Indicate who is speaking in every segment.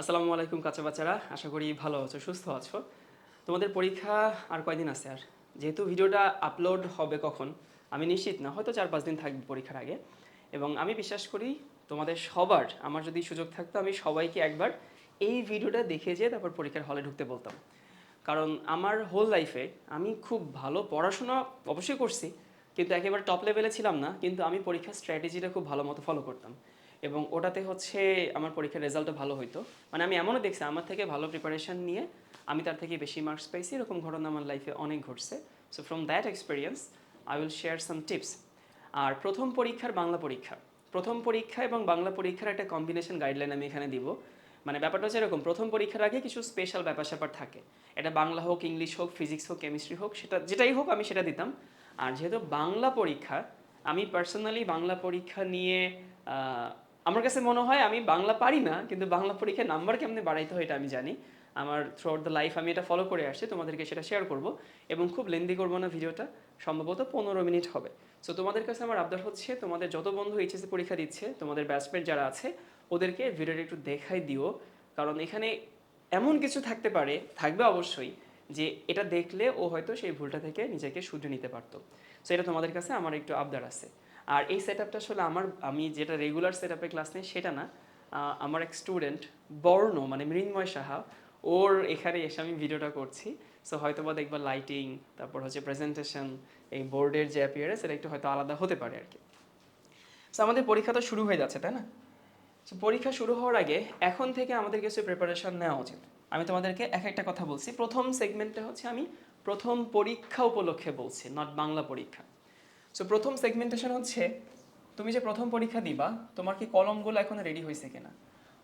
Speaker 1: আসসালামু আলাইকুম কাঁচা বাচ্চারা। আশা করি ভালো আছো, সুস্থ আছো। তোমাদের পরীক্ষা আর কয়দিন আছে আর? যেহেতু ভিডিওটা আপলোড হবে কখন, আমি নিশ্চিত না, হয়তো চার পাঁচ দিন থাকবে পরীক্ষার আগে। এবং আমি বিশ্বাস করি তোমাদের সবার, আমার যদি সুযোগ থাকতো, আমি সবাইকে একবার এই ভিডিওটা দেখে যেয়ে তারপর পরীক্ষার হলে ঢুকতে বলতাম। কারণ আমার হোল লাইফে আমি খুব ভালো পড়াশোনা অবশ্যই করছি, কিন্তু একেবারে টপ লেভেলে ছিলাম না, কিন্তু আমি পরীক্ষার স্ট্র্যাটেজিটা খুব ভালো মতো ফলো করতাম। এবং ওটাতে হচ্ছে আমার পরীক্ষার রেজাল্টও ভালো হইতো। মানে আমি এমনও দেখছি, আমার থেকে ভালো প্রিপারেশন নিয়ে আমি তার থেকে বেশি মার্কস পাইছি এরকম ঘটনা আমার লাইফে অনেক ঘটছে। So from that experience I will share some tips আর প্রথম পরীক্ষার বাংলা পরীক্ষা। প্রথম পরীক্ষা এবং বাংলা পরীক্ষার একটা কম্বিনেশন গাইডলাইন আমি এখানে দিব। মানে ব্যাপারটা হচ্ছে এরকম, প্রথম পরীক্ষার আগে কিছু স্পেশাল ব্যাপার স্যাপার থাকে। এটা বাংলা হোক, ইংলিশ হোক ফিজিক্স হোক কেমিস্ট্রি হোক, সেটা যেটাই হোক আমি সেটা দিতাম। আর যেহেতু বাংলা পরীক্ষা, আমি পার্সোনালি বাংলা পরীক্ষা নিয়ে আমার কাছে মনে হয় আমি বাংলা পারি না, কিন্তু বাংলা পরীক্ষার নাম্বার কেমনে বাড়াইতে হয় এটা আমি জানি। আমার থ্রু আউট দ্য লাইফ আমি এটা ফলো করে আসছি, তোমাদেরকে সেটা শেয়ার করব এবং খুব লেন্দি করব না ভিডিওটা, সম্ভবত পনেরো মিনিট হবে। সো তোমাদের কাছে আমার আবদার হচ্ছে, তোমাদের যত বন্ধু এইচএসসি পরীক্ষা দিচ্ছে, তোমাদের ব্যাচমেট যারা আছে, ওদেরকে ভিডিওটা একটু দেখাই দিও। কারণ এখানে এমন কিছু থাকতে পারে, থাকবে অবশ্যই, যে এটা দেখলে ও হয়তো সেই ভুলটা থেকে নিজেকে শুধরে নিতে পারতো। সো এটা তোমাদের কাছে আমার একটু আবদার আছে। আর এই সেট আপটা আসলে আমার, আমি যেটা রেগুলার সেট আপে ক্লাস নেই, সেটা না। আমার এক স্টুডেন্ট বর্ণ মানে মৃন্ময় সাহা, ওর এখানে এসে আমি ভিডিওটা করছি। সো হয়তো বা দেখবা লাইটিং তারপর হচ্ছে প্রেজেন্টেশন এই বোর্ডের যে অ্যাপিয়ারেন্স এটা একটু হয়তো আলাদা হতে পারে আর কি। সো আমাদের পরীক্ষা তো শুরু হয়ে যাচ্ছে, তাই না? সো পরীক্ষা শুরু হওয়ার আগে এখন থেকে আমাদের কিছু প্রিপারেশন নেওয়া উচিত। আমি তোমাদেরকে এক একটা কথা বলছি। প্রথম সেগমেন্টটা হচ্ছে আমি প্রথম পরীক্ষা উপলক্ষে বলছি নট বাংলা পরীক্ষা। সো প্রথম সেগমেন্টেশন হচ্ছে, তুমি যে প্রথম পরীক্ষা দিবা, তোমার কি কলমগুলো এখন রেডি হয়েছে কিনা?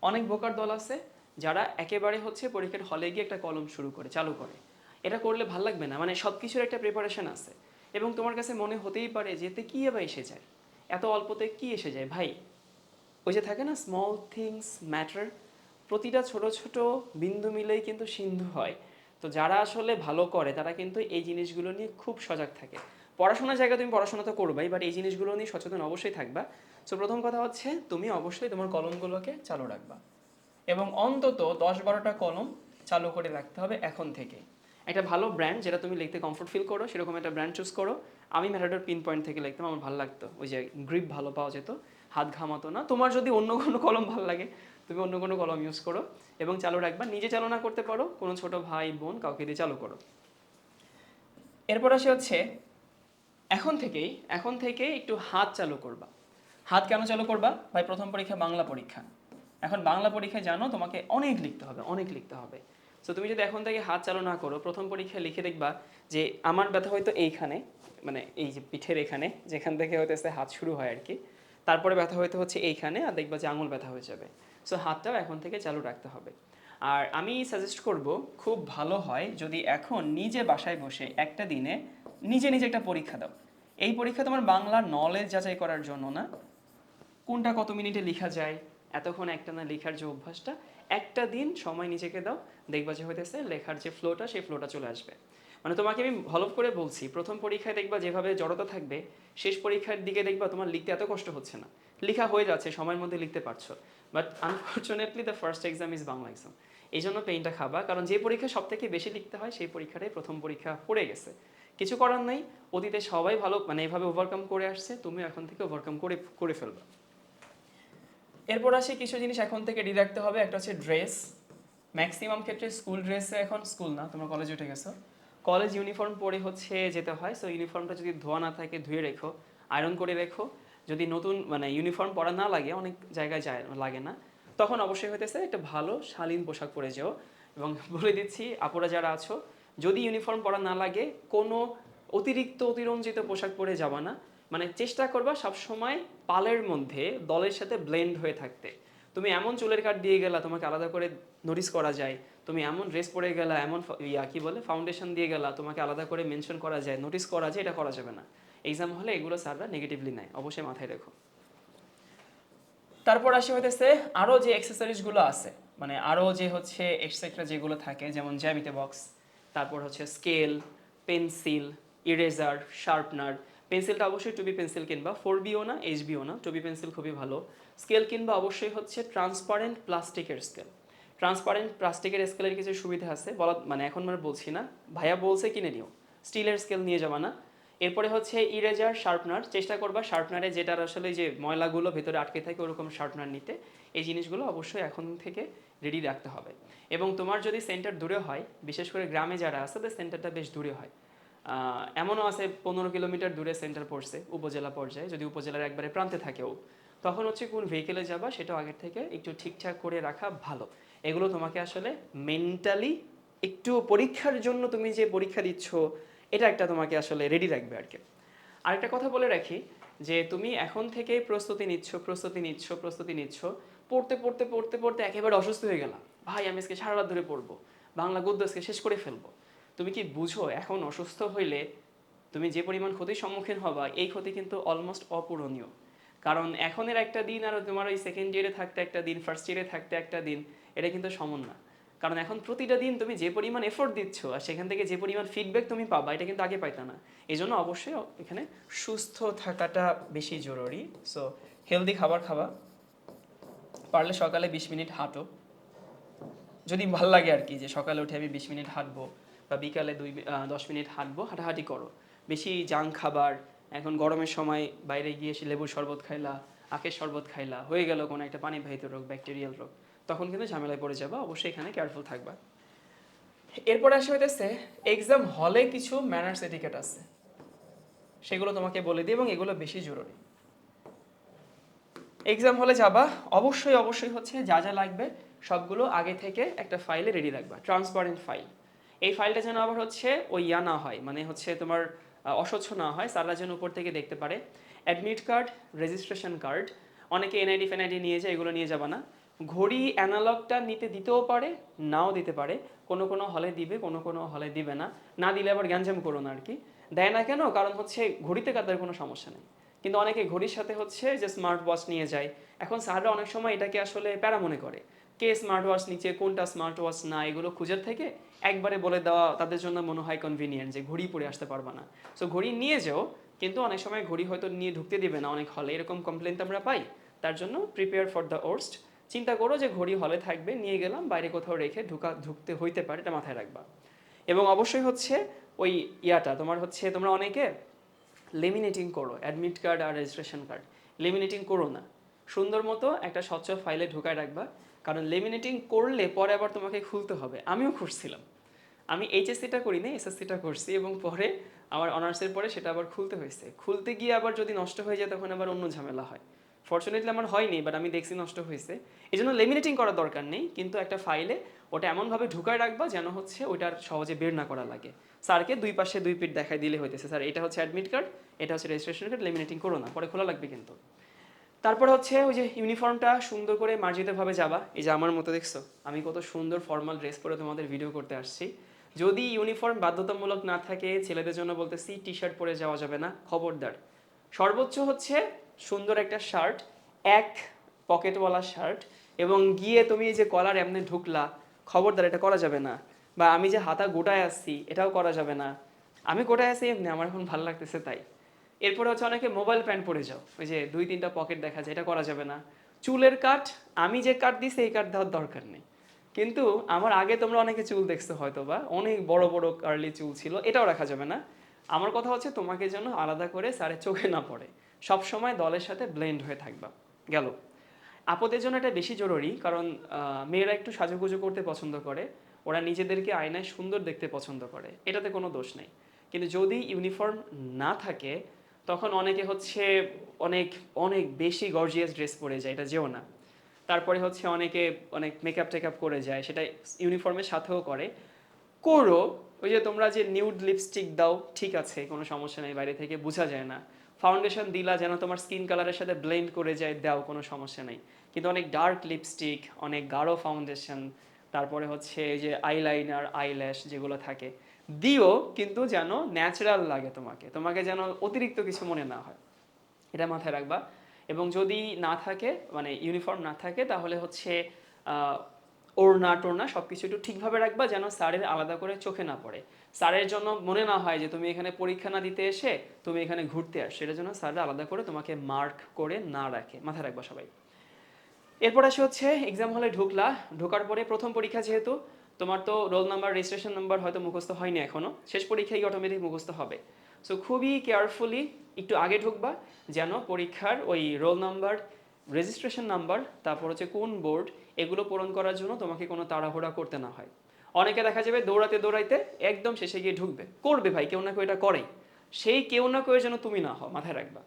Speaker 1: অনেক বোকার দল আছে যারা একেবারে হচ্ছে পরীক্ষার হলে গিয়ে একটা কলম শুরু করে, চালু করে। এটা করলে ভালো লাগবে না মানে সব কিছুর একটা প্রিপারেশন আছে। এবং তোমার কাছে মনে হতেই পারে যে, এতে কী এবার এসে যায়? এত অল্পতে কি এসে যায়? ভাই, ওই যে থাকে না স্মল থিংস ম্যাটার প্রতিটা ছোট ছোট বিন্দু মিলেই কিন্তু সিন্ধু হয়। তো যারা আসলে ভালো করে, তারা কিন্তু এই জিনিসগুলো নিয়ে খুব সজাগ থাকে। পড়াশোনার জায়গায় তুমি পড়াশোনা তো করবাই বাট এই জিনিসগুলো নিয়ে সচেতন অবশ্যই থাকবা। সো প্রথম কথা হচ্ছে তুমি অবশ্যই তোমার কলমগুলোকে চালু রাখবা। এবং অন্তত দশ বারোটা কলম চালু করে রাখতে হবে এখন থেকে। একটা ভালো ব্র্যান্ড যেটা তুমি লিখতে কমফোর্ট ফিল করো, সেরকম একটা ব্র্যান্ড চুজ করো। আমি ম্যাটাডোর পিন পয়েন্ট থেকে লিখতাম, আমার ভালো লাগতো। ওই যে গ্রিপ ভালো পাওয়া যেত, হাত ঘামাতো না। তোমার যদি অন্য কোনো কলম ভালো লাগে, তুমি অন্য কোনো কলম ইউজ করো। এবং চালু রাখবা, নিজে চালু না করতে পারো, কোনো ছোট ভাই, বোন কাউকে দিয়ে চালু করো। এরপর আসে হচ্ছে এখন থেকেই, এখন থেকে একটু হাত চালু করবা। হাত কেন চালু করবা? ভাই, প্রথম পরীক্ষা বাংলা পরীক্ষা। এখন বাংলা পরীক্ষায় জানো তোমাকে অনেক লিখতে হবে, অনেক লিখতে হবে। সো তুমি যদি এখন থেকে হাত চালু না করো, প্রথম পরীক্ষায় লিখে দেখবা যে আমার ব্যথা হয়তো এইখানে মানে এই যে পিঠের এখানে, যেখান থেকে হইতেছে হাত শুরু হয় আর কি তারপরে ব্যথা হয়তো হচ্ছে এইখানে, আর দেখবা যে আঙুল ব্যথা হয়ে যাবে। সো হাতটাও এখন থেকে চালু রাখতে হবে। আর আমি সাজেস্ট করব, খুব ভালো হয় যদি এখন নিজে বাসায় বসে একটা দিনে নিজে নিজে একটা পরীক্ষা দাও। এই পরীক্ষা তোমার বাংলার নলেজ যাচাই করার জন্য না। কোনটা কত মিনিটে লেখা যায়, এতক্ষণ একটা না লেখার যে অভ্যাসটা, একটা দিন সময় নিজেকে দাও, দেখবা যে হইতেছে লেখার যে ফ্লোটা সেই ফ্লোটা চলে আসবে। মানে তোমাকে আমি ভালো করে বলছি, প্রথম পরীক্ষায় দেখবা যেভাবে জড়তা থাকবে, শেষ পরীক্ষার দিকে দেখবা তোমার লিখতে এত কষ্ট হচ্ছে না। লেখা হয়ে যাচ্ছে, সময়ের মধ্যে লিখতে পারছ। But unfortunately the first exam is Bangla exam এই জন্য পেইনটা খাবা, কারণ যে পরীক্ষা সব থেকে বেশি লিখতে হয়, সেই পরীক্ষাটাই প্রথম পরীক্ষা পড়ে গেছে। কিছু করার নাই, অতীতে সবাই ভালো মানে এভাবে ওভারকাম করে আসছে তুমি এখন থেকে ওভারকাম করে করে ফেলবা। এরপর আসে কিছু জিনিস এখন থেকে রেডি রাখতে হবে, একটা হচ্ছে ড্রেস ম্যাক্সিমাম ক্ষেত্রে স্কুল ড্রেসে এখন স্কুল না, তোমরা কলেজে উঠে গেছো। কলেজ ইউনিফর্ম পরে হচ্ছে যেতে হয়। সো ইউনিফর্মটা যদি ধোয়া না থাকে, ধুয়ে রেখো আয়রন করে রেখো। যদি নতুন মানে ইউনিফর্ম পরা না লাগে, অনেক জায়গায় যায়, লাগে না, তখন অবশ্যই হইতেছে একটা ভালো শালীন পোশাক পরে যেও। এবং বলে দিচ্ছি, আপুরা যারা আছো, যদি ইউনিফর্ম পরা না লাগে, কোনো অতিরিক্ত অতিরঞ্জিত পোশাক পরে যাবা না। মানে চেষ্টা করবা সবসময় পালের মধ্যে, দলের সাথে ব্লেন্ড হয়ে থাকতে। তুমি এমন চুলের কাট দিয়ে গেলা, তোমাকে আলাদা করে নোটিস করা যায়। তুমি এমন ড্রেস পরে গেলা, এমন ইয়া কি বলে ফাউন্ডেশন দিয়ে গেলা, তোমাকে আলাদা করে মেনশন করা যায় নোটিস করা যায়, এটা করা যাবে না। এক্সাম হলে এগুলো স্যাররা নেগেটিভলি নেয়, অবশ্যই মাথায় রেখো। তারপর আসে হইতেছে আরও যে অ্যাক্সেসরিজগুলো আছে মানে আরও যে হচ্ছে এক্সেট্রা যেগুলো থাকে, যেমন জ্যামিতে বক্স তারপর হচ্ছে স্কেল পেন্সিল ইরেজার শার্পনার পেন্সিলটা অবশ্যই টুবি পেন্সিল কিনবা ফোর বিও না এইচ বিও না টুবি পেন্সিল খুবই ভালো। স্কেল কিনবা অবশ্যই হচ্ছে ট্রান্সপারেন্ট প্লাস্টিকের স্কেল ট্রান্সপারেন্ট প্লাস্টিকের স্কেলের কিছু সুবিধা আছে, বলা মানে এখন মানে বলছি না। ভাইয়া বলছে কিনে নিও। স্টিলের স্কেল নিয়ে যাবা না। এরপরে হচ্ছে ইরেজার, শার্পনার। চেষ্টা করবা শার্পনারে যেটার আসলে যে ময়লাগুলো ভেতরে আটকে থাকে ওরকম শার্পনার নিতে, এই জিনিসগুলো অবশ্যই এখন থেকে রেডি রাখতে হবে। এবং তোমার যদি সেন্টার দূরে হয়, বিশেষ করে গ্রামে যারা আছে, তাদের সেন্টারটা বেশ দূরে হয়। এমনও আছে পনেরো কিলোমিটার দূরে সেন্টার পড়ছে উপজেলা পর্যায়ে, যদি উপজেলার একবারে প্রান্তে থাকেও। তখন হচ্ছে কোন ভেহিকেলে যাবা সেটাও আগের থেকে একটু ঠিকঠাক করে রাখা ভালো। এগুলো তোমাকে আসলে মেন্টালি একটু পরীক্ষার জন্য তুমি যে পরীক্ষা দিচ্ছ, এটা একটা তোমাকে আসলে রেডি রাখবে আর কি। আরেকটা কথা বলে রাখি যে তুমি এখন থেকে প্রস্তুতি নিচ্ছ প্রস্তুতি নিচ্ছ প্রস্তুতি নিচ্ছ, পড়তে পড়তে পড়তে পড়তে একেবারে অসুস্থ হয়ে গেলাম। ভাই, আমি আজকে সারা রাত ধরে পড়ব, বাংলা গদ্য আজকে শেষ করে ফেলব। তুমি কি বুঝো, এখন অসুস্থ হইলে তুমি যে পরিমাণ ক্ষতির সম্মুখীন হবা, এই ক্ষতি কিন্তু অলমোস্ট অপূরণীয়। কারণ এখনের একটা দিন আর তোমার ওই সেকেন্ড ইয়ারে থাকতে একটা দিন ফার্স্ট ইয়ারে থাকতে একটা দিন এটা কিন্তু সমান না কারণ এখন প্রতিটা দিন তুমি যে পরিমাণ এফোর্ট দিচ্ছ আর সেখান থেকে যে পরিমাণ ফিডব্যাক তুমি পাবা, এটা কিন্তু আগে পাইতা না। এই জন্য অবশ্যই এখানে সুস্থ থাকাটা বেশি জরুরি। সো হেলদি খাবার খাওয়া পারলে সকালে বিশ মিনিট হাঁটো। যদি ভালো লাগে আর কি, যে সকালে উঠে আমি বিশ মিনিট হাঁটবো বা বিকালে দুই দশ মিনিট হাঁটবো, হাঁটাহাঁটি করো। বেশি জাঙ্ক খাবার, এখন গরমের সময় বাইরে গিয়ে লেবুর শরবত খাইলা আখের শরবত খাইলা, হয়ে গেল কোনো একটা পানিবাহিত রোগ ব্যাকটেরিয়াল রোগ। তখন কিন্তু ঝামেলায় পড়ে যাবা, অবশ্যই এখানে কেয়ারফুল থাকবা। এরপরে আসে হইতেছে এক্সাম হলে কিছু ম্যানার্স এটিকেট আছে। সেগুলো তোমাকে বলে দিই এবং এগুলো বেশি জরুরি। এক্সাম হলে যাবা, অবশ্যই অবশ্যই হচ্ছে যা যা লাগবে, সবগুলো আগে থেকে একটা ফাইলে রেডি রাখবা ট্রান্সপারেন্ট ফাইল এই ফাইলটা যেন আবার হচ্ছে ওই ইয়া না হয় মানে হচ্ছে তোমার অস্বচ্ছ না হয় সাররা যেন উপর থেকে দেখতে পারে। অ্যাডমিট কার্ড রেজিস্ট্রেশন কার্ড অনেকে এনআইডি ফেনআইডি নিয়ে যায়, এগুলো নিয়ে যাবা না। ঘড়ি অ্যানালগটা নিতে দিতেও পারে, নাও দিতে পারে। কোনো কোনো হলে দিবে, কোনো কোনো হলে দিবে না। না দিলে আবার গ্যাঞ্জাম করো না আর কি। দেয় না কেন? কারণ হচ্ছে ঘড়িতে কাদের কোনো সমস্যা নেই। কিন্তু অনেকে ঘড়ির সাথে হচ্ছে যে স্মার্ট ওয়াচ নিয়ে যায়। এখন স্যাররা অনেক সময় এটাকে আসলে প্যারা মনে করে। কে স্মার্ট ওয়াচ নিচে, কোনটা স্মার্ট ওয়াচ না, এগুলো খুঁজের থেকে একবারে বলে দেওয়া তাদের জন্য মনে হয় কনভিনিয়েন্ট যে ঘড়ি পরে আসতে পারবা না। সো ঘড়ি নিয়ে যাও কিন্তু অনেক সময় ঘড়ি হয়তো নিয়ে ঢুকতে দিবে না অনেক হলে এরকম কমপ্লেন তো আমরা পাই। তার জন্য প্রিপেয়ার ফর দ্য ওর্স্ট চিন্তা করো যে ঘড়ি হলে থাকবে, নিয়ে গেলাম, বাইরে কোথাও রেখে ঢুকা, ঢুকতে হইতে পারে, এটা মাথায় রাখবা। এবং অবশ্যই হচ্ছে ওই ইয়াটা, তোমার হচ্ছে তোমরা অনেকে লেমিনেটিং করো অ্যাডমিট কার্ড আর রেজিস্ট্রেশন কার্ড লেমিনেটিং করো না। সুন্দর মতো একটা স্বচ্ছ ফাইলে ঢুকায় রাখবা। কারণ লেমিনেটিং করলে পরে আবার তোমাকে খুলতে হবে। আমিও খুঁজছিলাম। আমি এইচএসসিটা করি না এসএসসিটা করছি এবং পরে আমার অনার্সের পরে সেটা আবার খুলতে হয়েছে। খুলতে গিয়ে আবার যদি নষ্ট হয়ে যায় তখন আবার অন্য ঝামেলা হয়। ফর্চুনেটলি আমার হয়নি বাট আমি দেখছি নষ্ট হয়েছে। এই জন্য লেমিনেটিং করার দরকার নেই, কিন্তু একটা ফাইলে ওটা এমনভাবে ঢুকায় রাখবা যেন হচ্ছে ওইটার সহজে বের না করা লাগে। স্যারকে দুই পাশে দুই পিঠ দেখাই দিলে হইতেছে। স্যার, এটা হচ্ছে অ্যাডমিট কার্ড এটা হচ্ছে রেজিস্ট্রেশন কার্ড লেমিনেটিং করো না, পরে খোলা লাগবে কিন্তু। তারপর হচ্ছে ওই যে ইউনিফর্মটা সুন্দর করে মার্জিতভাবে যাবা। এই যে আমার মতো দেখছ, আমি কত সুন্দর ফর্মাল ড্রেস পরে তোমাদের ভিডিও করতে আসছি। যদি ইউনিফর্ম বাধ্যতামূলক না থাকে, ছেলেদের জন্য বলতেছি টি শার্ট পরে যাওয়া যাবে না। খবরদার। সর্বোচ্চ হচ্ছে সুন্দর একটা শার্ট এক পকেটওয়ালা শার্ট এবং গিয়ে তুমি যে কলার এমনি ঢুকলা, খবরদার, এটা করা যাবে না। বা আমি যে হাতা গোটায় আসছি, এটাও করা যাবে না। আমি গোটায় আসি এমনি আমার এখন ভালো লাগতেছে তাই। এরপরে হচ্ছে অনেকে মোবাইল প্যান্ট পরে যাও। ওই যে দুই তিনটা পকেট দেখা যায়, এটা করা যাবে না। চুলের কাট, আমি যে কাট দিছি সেই কাট দেওয়ার দরকার নেই। কিন্তু আমার আগে তোমরা অনেকে চুল দেখছ হয়তো বা অনেক বড় বড় কার্লি চুল ছিল, এটাও রাখা যাবে না। আমার কথা হচ্ছে তোমাকে যেন আলাদা করে স্যারের চোখে না পড়ে। সব সময় দলের সাথে ব্লেন্ড হয়ে থাকবা। গেল। আপদের জন্য এটা বেশি জরুরি কারণ মেয়েরা একটু সাজুগুজু করতে পছন্দ করে, ওরা নিজেদেরকে আয়নায় সুন্দর দেখতে পছন্দ করে। এটাতে কোনো দোষ নেই। কিন্তু যদি ইউনিফর্ম না থাকে, তখন অনেকে হচ্ছে অনেক অনেক বেশি গর্জিয়াস ড্রেস পরে যায়, এটা যেও না। তারপরে হচ্ছে অনেকে অনেক মেকআপ টেকআপ করে যায়, সেটা ইউনিফর্মের সাথেও করে। করো, ওই যে তোমরা যে নিউড লিপস্টিক দাও, ঠিক আছে, কোনো সমস্যা নেই, বাইরে থেকে বোঝা যায় না। ফাউন্ডেশন দিলা যেন তোমার স্কিন কালারের সাথে ব্লেন্ড করে যায়, দাও, কোনো সমস্যা নেই। কিন্তু অনেক ডার্ক লিপস্টিক অনেক গাঢ় ফাউন্ডেশন তারপরে হচ্ছে এই যে আইলাইনার আইল্যাশ যেগুলো থাকে, দিও, কিন্তু যেন ন্যাচারাল লাগে তোমাকে। তোমাকে যেন অতিরিক্ত কিছু মনে না হয়। এটা মাথায় রাখবা। এবং যদি না থাকে মানে ইউনিফর্ম না থাকে, তাহলে হচ্ছে ওড়না টোড়না সব কিছু একটু ঠিকভাবে রাখবা যেন স্যারের আলাদা করে চোখে না পড়ে। স্যারের জন্য মনে না হয় যে তুমি এখানে পরীক্ষা না দিতে এসে তুমি এখানে ঘুরতে আস সেটার জন্য স্যাররা আলাদা করে তোমাকে মার্ক করে না রাখে। মাথায় রাখবা সবাই। এরপর আসে হচ্ছে এক্সাম হলে ঢুকলা। ঢোকার পরে প্রথম পরীক্ষা যেহেতু, তোমার তো রোল নাম্বার রেজিস্ট্রেশন নাম্বার হয়তো মুখস্থ হয়নি এখনও। শেষ পরীক্ষায় অটোমেটিক মুখস্থ হবে। সো খুবই কেয়ারফুলি একটু আগে ঢুকবা যেন পরীক্ষার ওই রোল নাম্বার রেজিস্ট্রেশন নাম্বার তারপর হচ্ছে কোন বোর্ড এগুলো পূরণ করার জন্য তোমাকে কোনো তাড়াহুড়া করতে না হয়। অনেকে দেখা যাবে দৌড়াতে দৌড়াইতে একদম শেষে গিয়ে ঢুকবে। করবে ভাই, কেউ না কেউ এটা করেই। সেই কেউ না কেউ যেন তুমি না হও, মাথায় রাখবা।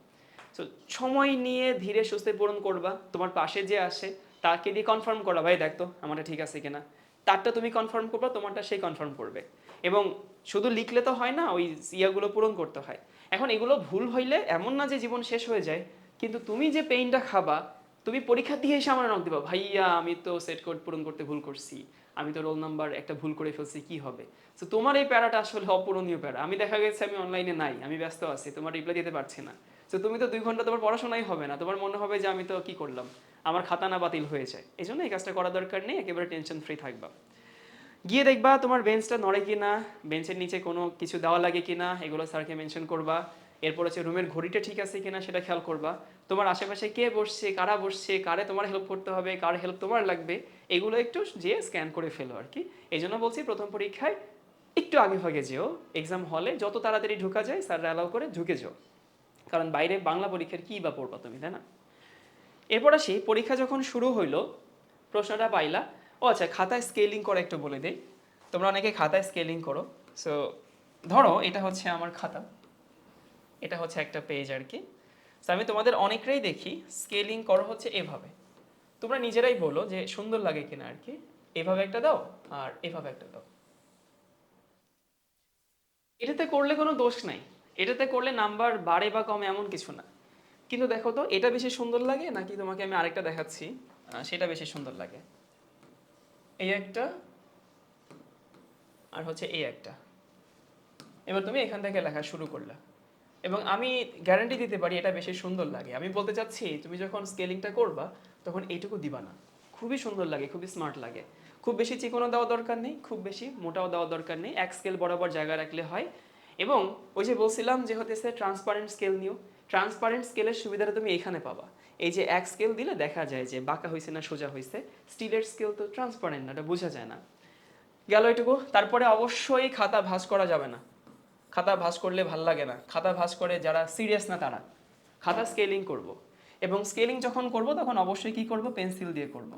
Speaker 1: তো সময় নিয়ে ধীরে সুস্থে পূরণ করবা। তোমার পাশে যে আসে, তাকে দিয়ে কনফার্ম করা ভাই, দেখ তো, আমারটা ঠিক আছে কিনা? তারটা তুমি কনফার্ম করবা, তোমারটা সেই কনফার্ম করবে। এবং শুধু লিখলে তো হয় না, ওই ইয়াগুলো পূরণ করতে হয়। এখন এগুলো ভুল হইলে এমন না যে জীবন শেষ হয়ে যায়, কিন্তু তুমি যে পেইনটা খাবা, তুমি পরীক্ষা দিয়ে এসে আমার নক দিবা, ভাইয়া, আমি তো সেট কোড পূরণ করতে ভুল করছি, আমি তো রোল নাম্বার একটা ভুল করে ফেলছি, কি হবে? তো তোমার এই প্যারাটা আসলে অপূরণীয় প্যারা। আমি দেখা গেছে আমি অনলাইনে নাই, আমি ব্যস্ত আছি, তোমার রিপ্লাই দিতে পারছি না। তো তুমি তো দুই ঘণ্টা তোমার পড়াশোনাই হবে না, তোমার মনে হবে যে আমি তো কি করলাম, আমার খাতা না বাতিল হয়ে যায়। এই জন্য এই কাজটা করা দরকার নেই, একেবারে টেনশন ফ্রি থাকবা। গিয়ে দেখবা তোমার বেঞ্চটা নড়ে কিনা বেঞ্চের নিচে কোনো কিছু দেওয়া লাগে কিনা, এগুলো স্যারকে মেনশন করবা। এরপর হচ্ছে রুমের ঘড়িটা ঠিক আছে কিনা সেটা খেয়াল করবা। তোমার আশেপাশে কে বসছে, কারা বসছে, কারে তোমার হেল্প করতে হবে, কার হেল্প তোমার লাগবে, এগুলো একটু যে স্ক্যান করে ফেলো আর কি। এই জন্য বলছি প্রথম পরীক্ষায় একটু আগে ভাগে যেও। এক্সাম হলে যত তাড়াতাড়ি ঢোকা যায় স্যাররা অ্যালাউ করে ঢুকে যাও। কারণ বাইরে বাংলা পরীক্ষার কী বা পড়বা তুমি, তাই না? এরপর আসি, পরীক্ষা যখন শুরু হইল, প্রশ্নটা পাইলা। ও আচ্ছা খাতায় স্কেলিং করে একটু বলে দেই। তোমরা অনেকে খাতায় স্কেলিং করো। সো ধরো এটা হচ্ছে আমার খাতা। এটা হচ্ছে একটা পেজ আর কি। So, আমি তোমাদের অনেকটাই দেখি স্কেলিং করো হচ্ছে এভাবে। তোমরা নিজেরাই বলো যে সুন্দর লাগে কিনা আর কি। এভাবে একটা দাও আর এভাবে একটা দাও। এটাতে করলে কোনো দোষ নাই। এটাতে করলে নাম্বার বাড়ে বা কমে এমন কিছু না। কিন্তু দেখো তো এটা বেশি সুন্দর লাগে নাকি তোমাকে আমি আরেকটা দেখাচ্ছি? সেটা বেশি সুন্দর লাগে। এই একটা আর হচ্ছে এই একটা। এবার তুমি এখান থেকে লেখা শুরু করলা। এবং আমি গ্যারান্টি দিতে পারি এটা বেশি সুন্দর লাগে। আমি বলতে চাচ্ছি, তুমি যখন স্কেলিংটা করবা, তখন এইটুকু দিবা না। খুবই সুন্দর লাগে, খুবই স্মার্ট লাগে। খুব বেশি চিকনও দেওয়া দরকার নেই, খুব বেশি মোটাও দেওয়া দরকার নেই। এক স্কেল বরাবর জায়গা রাখলে হয়। এবং ওই যে বলছিলাম যে হতেছে ট্রান্সপারেন্ট স্কেল নিও। ট্রান্সপারেন্ট স্কেলের সুবিধাটা তুমি এখানে পাবা। এই যে এক স্কেল দিলে দেখা যায় যে বাঁকা হয়েছে না সোজা হয়েছে স্টিলের স্কেল তো ট্রান্সপারেন্ট না, এটা বোঝা যায় না। গেল এটুকু, তারপরে অবশ্যই খাতা ভাঁজ করা যাবে না। খাতা ভাঁজ করলে ভালো লাগে না। খাতা ভাঁজ করে যারা সিরিয়াস না তারা। খাতা স্কেলিং করব। এবং স্কেলিং যখন করব, তখন অবশ্যই কি করব? পেন্সিল দিয়ে করব।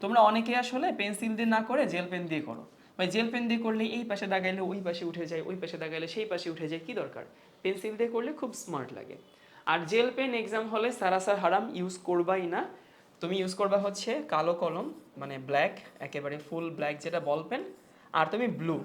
Speaker 1: তোমরা অনেকে আসলে পেন্সিল দিয়ে না করে জেল পেন দিয়ে করো। ভাই জেল পেন দিয়ে করলে এই পাশে দাগাইলে ওই পাশে উঠে যায়, ওই পাশে দাগাইলে সেই পাশে উঠে যায়, কি দরকার? পেন্সিল দিয়ে করলে খুব স্মার্ট লাগে। আর জেল পেন এক্সাম হলে সারাসার হারাম ইউজ করবাই না। তুমি ইউজ করবা হচ্ছে কালো কলম মানে ব্ল্যাক একেবারে ফুল ব্ল্যাক যেটা বল পেন আর তুমি ব্লু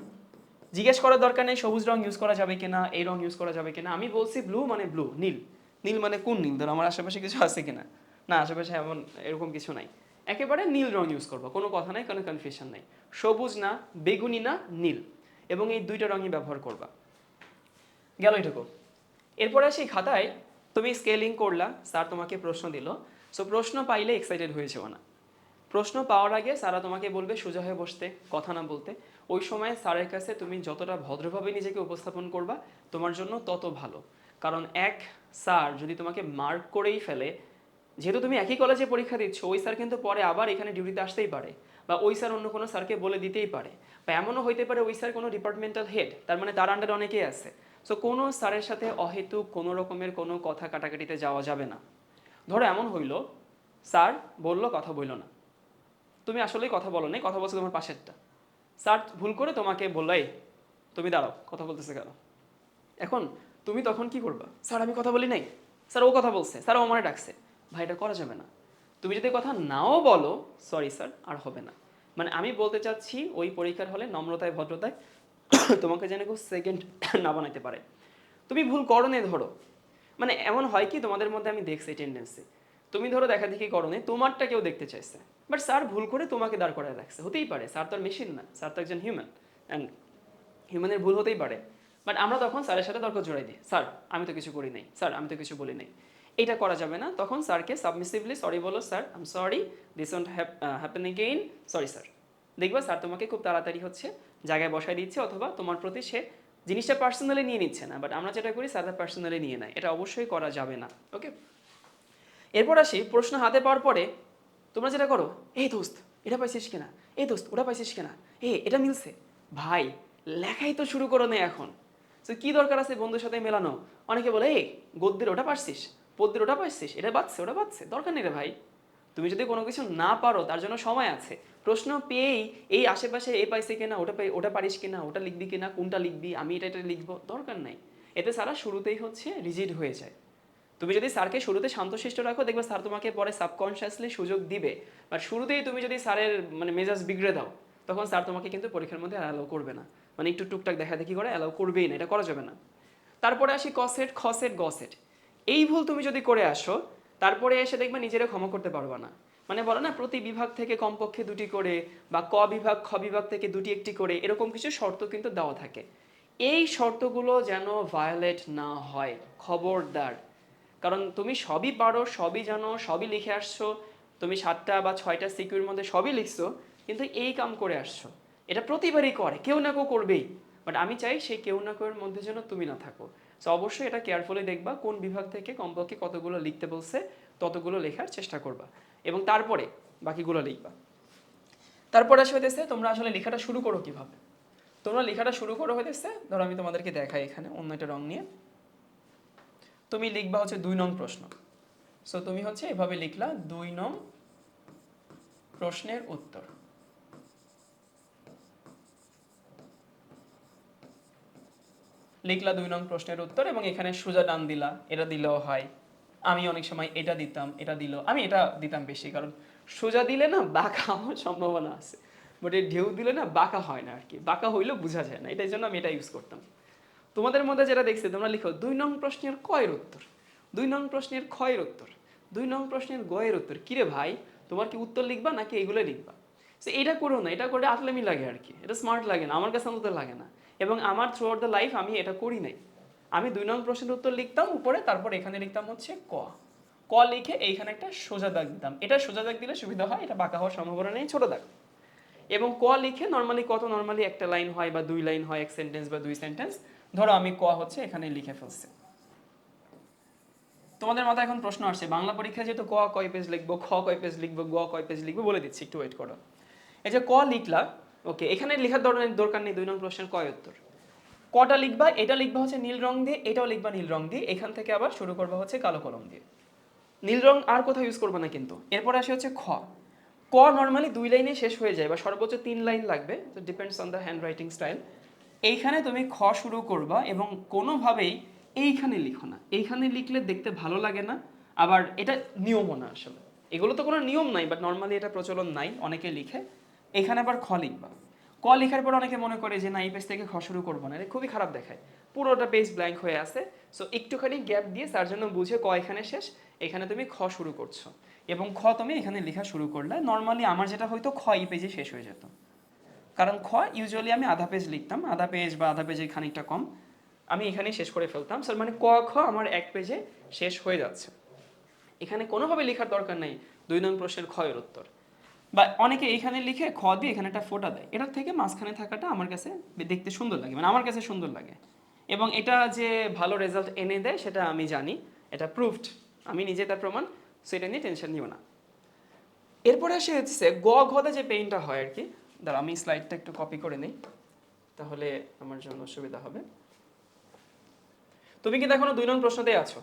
Speaker 1: জিজ্ঞেস করার দরকার নেই সবুজ রং ইউজ করা যাবে কিনা, এই রং ইউজ করা যাবে কিনা। আমি বলছি ব্লু মানে ব্লু নীল। নীল মানে কোন নীল? ধরো আমার আশেপাশে কিছু আছে কিনা। না, আশেপাশে এমন এরকম কিছু নাই। একেবারে নীল রং ইউজ করব, কোনো কথা নাই, কোনো কনফিউশন নাই। সবুজ না, বেগুনি না, নীল। এবং এই দুইটা রঙই ব্যবহার করবা। গেল এটুকু এরপরে আসি খাতায়। তুমি স্কেলিং করলা, স্যার তোমাকে প্রশ্ন দিল। সো প্রশ্ন পাইলে এক্সাইটেড হয়ে যেও না। প্রশ্ন পাওয়ার আগে স্যারা তোমাকে বলবে সোজা হয়ে বসতে, কথা না বলতে। ওই সময় স্যারের কাছে তুমি যতটা ভদ্রভাবে নিজেকে উপস্থাপন করবা, তোমার জন্য তত ভালো। কারণ এক, স্যার যদি তোমাকে মার্ক করেই ফেলে, যেহেতু তুমি একই কলেজে পরীক্ষা দিচ্ছ, ওই স্যার কিন্তু পরে আবার এখানে ডিউটিতে আসতেই পারে। বা ওই স্যার অন্য কোনো স্যারকে বলে দিতেই পারে। বা এমনও হইতে পারে ওই স্যার কোনো ডিপার্টমেন্টাল হেড তার মানে তার আন্ডারে অনেকেই আছে। সো কোনো স্যারের সাথে অহেতুক কোনো রকমের কোনো কথা কাটাকাটিতে যাওয়া যাবে না। ধরো এমন হইল, স্যার বলল, কথা বইল না। তুমি আসলেই কথা বলো নাই, কথা বলছো তোমার পাশেরটা। স্যার ভুল করে তোমাকে বলল, এই, তুমি দাঁড়াও, কথা বলতেছে কেন? এখন তুমি তখন কি করবা? স্যার, আমি কথা বলি নাই। স্যার, ও কথা বলছে। স্যার, ও আমারে ডাকছে। ভাই, এটা করা যাবে না। তুমি যদি কথা নাও বলো সরি স্যার আর হবে না। মানে আমি বলতে চাচ্ছি, ওই পরীক্ষার হলে, নম্রতায়, ভদ্রতায় তোমাকে যেন কেউ সেকেন্ড না বানাইতে পারে। তুমি ভুল করো নে ধরো। মানে এমন হয় কি, তোমাদের মধ্যে আমি দেখছি টেন্ডেন্সি তুমি ধরো দেখা দেখি করো তোমারটা কেউ দেখতে চাইছে। বাট স্যার ভুল করে তোমাকে দাঁড় করায় রাখছে। হতেই পারে স্যার তো আর মেশিন না। স্যার তো একজন হিউম্যান অ্যান্ড হিউম্যানের ভুল হতেই পারে। বাট আমরা তখন স্যারের সাথে তর্ক জোড়াই দিই। স্যার আমি তো কিছু করি নাই। স্যার আমি তো কিছু বলি নাই। এটা করা যাবে না। তখন স্যারকে সাবমিসিভলি সরি বলো sir I'm sorry this won't happen again sorry sir. দেখবা স্যার তোমাকে খুব তাড়াতাড়ি হচ্ছে জায়গায় বসায় দিচ্ছে অথবা তোমার প্রতি সে জিনিসটা পার্সোনালি নিয়ে নিচ্ছে না বাট আমরা যেটা করি, স্যাররা পার্সোনালি নিয়ে নেয়। এটা অবশ্যই করা যাবে না ওকে এরপর আসি, প্রশ্ন হাতে পাওয়ার পরে তোমরা যেটা করো এই দোস্ত, এটা পাইছিস কিনা এই দোস্ত, ওটা পাইছিস কিনা এ, এটা মিলছে? ভাই, লেখাই তো শুরু করো না এখন। তো কি দরকার আছে বন্ধুর সাথে মেলানো? অনেকে বলে এই গদ্যের ওটা পারছিস? পদ্যের ওটা পারছিস? এটা বাচ্চে ওটা বাচ্চে দরকার নেই রে ভাই। তুমি যদি কোনো কিছু না পারো, তার জন্য সময় আছে। প্রশ্ন পেয়েই এই আশেপাশে এ পাইছে কিনা, ওটা পাই ওটা পারিস কিনা, ওটা লিখবি কিনা, কোনটা লিখবি, আমি এটা এটা লিখব, দরকার নাই। এতে সারা শুরুতেই হচ্ছে রিজিড হয়ে যায়। তুমি যদি স্যারকে শুরুতে শান্তশিষ্ট রাখো, দেখবে স্যার তোমাকে পরে সাবকনশিয়াসলি সুযোগ দিবে। বাট শুরুতেই তুমি যদি স্যারের মানে মেজাজ বিগড়ে দাও, তখন স্যার তোমাকে কিন্তু পরীক্ষার মধ্যে অ্যালাউ করবে না। মানে একটু টুকটাক দেখা দেখি করে অ্যালাউ করবেই না, এটা করা যাবে না। তারপরে আসি কসেট খসেট গসেট এই ভুল তুমি যদি করে আসো, তারপরে এসে দেখবে নিজেরা ক্ষমা করতে পারবে না। মানে বলো না, প্রতি বিভাগ থেকে কমপক্ষে দুটি করে বা ক বিভাগ, খ বিভাগ থেকে দুটি একটি করে এরকম কিছু শর্ত কিন্তু দেওয়া থাকে। এই শর্তগুলো যেন ভায়োলেট না হয়, খবরদার। কারণ তুমি সবই পারো, সবই জানো, সবই লিখে আসছো, তুমি সাতটা বা ছয়টা সিকিউর মধ্যে সবই লিখছো, কিন্তু এই কাম করে আসছো। এটা প্রতিবারই করে, কেউ না কেউ করবেই। বাট আমি চাই সেই কেউ না কেউর মধ্যে যেন তুমি না থাকো। সো অবশ্যই এটা কেয়ারফুলি দেখবা, কোন বিভাগ থেকে কমপক্ষে কতগুলো লিখতে বলছে, ততগুলো লেখার চেষ্টা করবা। এবং তারপরে বাকিগুলো লিখবা। তারপরে আসে হইতেছে, তোমরা আসলে লেখাটা শুরু করো কীভাবে? তোমরা লেখাটা শুরু করো হইতেছে, ধরো আমি তোমাদেরকে দেখাই এখানে, অন্য একটা রং নিয়ে। তুমি লিখবা হচ্ছে দুই নং প্রশ্ন। সো তুমি হচ্ছে এভাবে লিখলা, দুই নং প্রশ্নের উত্তর। লিখলা দুই নং প্রশ্নের উত্তর এবং এখানে সোজা ডান দিলা, এটা দিলেও হয়। আমি অনেক সময় এটা দিতাম, এটা দিল, আমি এটা দিতাম বেশি, কারণ সোজা দিলে না বাঁকা হওয়ার সম্ভাবনা আছে। বাট এই ঢেউ দিলে না বাঁকা হয় না আর কি বাঁকা হইলেও বোঝা যায় না এটার জন্য আমি এটা ইউজ করতাম। তোমাদের মধ্যে যেটা দেখছি, তোমরা লিখো, দুই নং প্রশ্নের কয়ের উত্তর, দুই নং প্রশ্নের ক্ষয়ের উত্তর, দুই নং প্রশ্নের গয়ের উত্তর, কিরে ভাই, তোমার কি উত্তর লিখবা নাকি এগুলো লিখবা? সো এটা করো না, এটা করে আসলেমি লাগে আর কি এটা স্মার্ট লাগে না, আমার কাছে অন্তত লাগে না। এবং আমার থ্রু আউট দ্য লাইফ আমি এটা করি নাই। আমি দুই নং প্রশ্নের উত্তর লিখতাম, উপরে তারপর এখানে লিখতাম হচ্ছে ক। ক লিখে এইখানে একটা সোজা দাগ দিতাম। এটা সোজা দাগ দিলে সুবিধা হয়, এটা বাঁকা হওয়ার সম্ভাবনা নেই, ছোট দাগ। এবং ক লিখে নর্মালি কত নর্মালি একটা লাইন হয় বা দুই লাইন হয়, এক সেন্টেন্স বা দুই সেন্টেন্স ধরো আমি ক হচ্ছে এখানে লিখে ফেলছি। তোমাদের মাথায় এখন প্রশ্ন আসছে, বাংলা পরীক্ষায় যেহেতু ক কয় পেজ লিখব, খ কয় পেজ লিখব, গ কয় পেজ লিখব বলে দিচ্ছি, একটু ওয়েট করো। এই যে ক লিখলা ওকে এখানে লেখার দরকার দরকার নেই, দুই নং প্রশ্নের কয় উত্তর? কটা লিখবা? এটা লিখবা হচ্ছে নীল রং দিয়ে, এটাও লিখবা নীল রং দিয়ে, এখান থেকে আবার শুরু করবা হচ্ছে কালো কলম দিয়ে। নীল রং আর কোথাও ইউজ করবা না কিন্তু। এরপর আসে হচ্ছে খ। ক নর্মালি দুই লাইনে শেষ হয়ে যায়, বা সর্বোচ্চ তিন লাইন লাগবে তো depends on the handwriting style এইখানে তুমি খ শুরু করবা এবং কোনোভাবেই এইখানে লিখো না। এইখানে লিখলে দেখতে ভালো লাগে না, আবার এটা নিয়মও না আসলে। এগুলো তো কোনো নিয়ম নাই বাট নর্মালি এটা প্রচলন নাই, অনেকে লিখে। এখানে আবার খ লিখবা ক লেখার পর অনেকে মনে করে যে, না, এই পেজ থেকে খ শুরু করব না। এটা খুবই খারাপ দেখায়। পুরোটা পেজ ব্ল্যাঙ্ক হয়ে আছে। সো একটুখানি গ্যাপ দিয়ে তার জন্য বুঝে ক এখানে শেষ, এখানে তুমি খ শুরু করছ। এবং খ তুমি এখানে লেখা শুরু করলে নর্মালি আমার যেটা হয়তো খ এই পেজে শেষ হয়ে যেত। কারণ খ ইউজুয়ালি আমি আধা পেজ লিখতাম, আধা পেজ বা আধা পেজের খানিকটা কম। আমি এখানেই শেষ করে ফেলতাম। স্যার মানে ক, খ আমার এক পেজে শেষ হয়ে যাচ্ছে। এখানে কোনোভাবে লেখার দরকার নেই। দুই নং প্রশ্নের ক্ষয়ের উত্তর। বা অনেকে এখানে লিখে খ দিয়ে এখানে একটা ফোটা দেয়। এটার থেকে মাঝখানে থাকাটা আমার কাছে দেখতে সুন্দর লাগে মানে আমার কাছে সুন্দর লাগে। এবং এটা যে ভালো রেজাল্ট এনে দেয়, সেটা আমি জানি, এটা প্রুফড আমি নিজে তার প্রমাণ সেটা নিয়ে টেনশন নিও না। এরপরে আসে হচ্ছে গ ঘতে যে পেইনটা হয় আর কি। দাঁড়া আমি স্লাইডটা একটু কপি করে নিই, তাহলে আমার জন্য সুবিধা হবে। তুমি কিন্তু এখনও দুই নং প্রশ্নতেই আছো।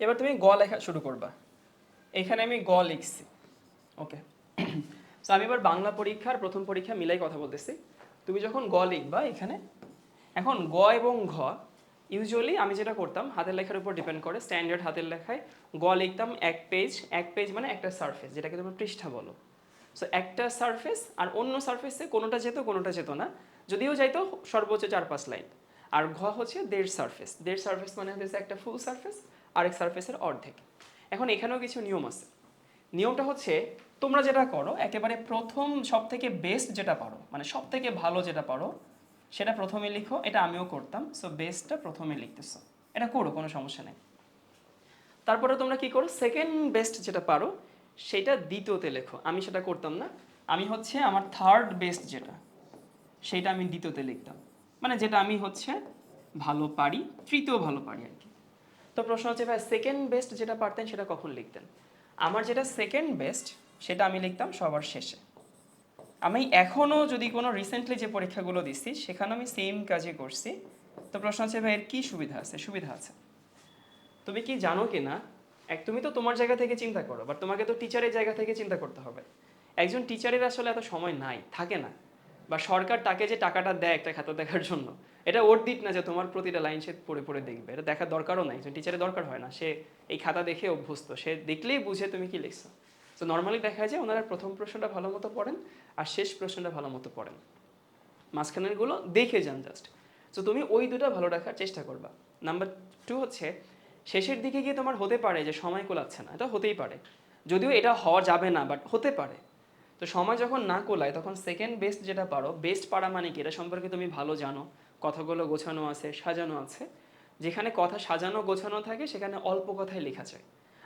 Speaker 1: এবার তুমি গ লেখা শুরু করবা। এখানে আমি গ লিখছি। ওকে তো আমি এবার বাংলা পরীক্ষার প্রথম পরীক্ষা মিলাই কথা বলতেছি। তুমি যখন গ লিখবা এখানে, এখন গ এবং ঘ ইউজুয়ালি আমি যেটা করতাম, হাতের লেখার উপর ডিপেন্ড করে স্ট্যান্ডার্ড হাতের লেখায় গ লিখতাম এক পেজ এক পেজ মানে একটা সারফেস যেটাকে তোমরা পৃষ্ঠা বলো। সো একটা সারফেস আর অন্য সারফেসে কোনোটা যেত কোনোটা যেত না। যদিও যাইতো, সর্বোচ্চ চার পাঁচ লাইন আর ঘ হচ্ছে দেড় সারফেস দেড় সারফেস মানে হচ্ছে একটা ফুল সারফেস আরেক সারফেসের অর্ধেক। এখন এখানেও কিছু নিয়ম আছে। নিয়মটা হচ্ছে, তোমরা যেটা করো, একেবারে প্রথম সব থেকে বেস্ট যেটা পারো মানে সব থেকে ভালো যেটা পারো, সেটা প্রথমে লিখো, এটা আমিও করতাম সো বেস্টটা প্রথমে লিখতেছো। এটা করো, কোনো সমস্যা নেই। তারপরে তোমরা কি করো সেকেন্ড বেস্ট যেটা পারো, সেটা দ্বিতীয়তে লেখো। আমি সেটা করতাম না, আমি হচ্ছে আমার থার্ড বেস্ট যেটা, সেটা আমি দ্বিতীয়তে লিখতাম। মানে যেটা আমি হচ্ছে ভালো পারি, তৃতীয় ভালো পারি আর তো প্রশ্ন হচ্ছে, ভাই সেকেন্ড বেস্ট যেটা পারতেন সেটা কখন লিখতেন? আমার যেটা সেকেন্ড বেস্ট সেটা আমি লিখতাম সবার শেষে। আমি এখনও যদি কোনো রিসেন্টলি যে পরীক্ষাগুলো দিচ্ছি সেখানে আমি সেম কাজে করছি। তো প্রশ্ন হচ্ছে, ভাই, এর কী সুবিধা আছে? সুবিধা আছে। তুমি কি জানো কি না এক, তুমি তো তোমার জায়গা থেকে চিন্তা করো বাট তোমাকে তো টিচারের জায়গা থেকে চিন্তা করতে হবে। একজন টিচারের আসলে এত সময় নাই, থাকে না। বা সরকার তাকে যে টাকাটা দেয় একটা খাতা দেখার জন্য এটা ওর দিক না যে তোমার প্রতিটা লাইন সে পড়ে পড়ে দেখবে। এটা দেখার দরকারও নাই একজন টিচারের দরকার হয় না। সে এই খাতা দেখে অভ্যস্ত। সে দেখলেই বুঝে তুমি কি লিখছো। তো নর্মালি দেখা যায় ওনারা প্রথম প্রশ্নটা ভালো মতো পড়েন আর শেষ প্রশ্নটা ভালো মতো পড়েন। মাঝখানেরগুলো দেখে যান জাস্ট তো তুমি ওই দুটো ভালো রাখার চেষ্টা করবা। নাম্বার টু হচ্ছে, শেষের দিকে গিয়ে তোমার হতে পারে যে সময় কোলাচ্ছে না। এটা হতেই পারে। যদিও এটা হওয়া যাবে না বাট হতে পারে। তো সময় যখন না কোলায়, তখন সেকেন্ড বেস্ট যেটা পারো বেস্ট পারা মানে কি? এটা সম্পর্কে তুমি ভালো জানো। কথাগুলো গোছানো আছে, সাজানো আছে। যেখানে কথা সাজানো গোছানো থাকে, সেখানে অল্প কথাই লেখা যায়।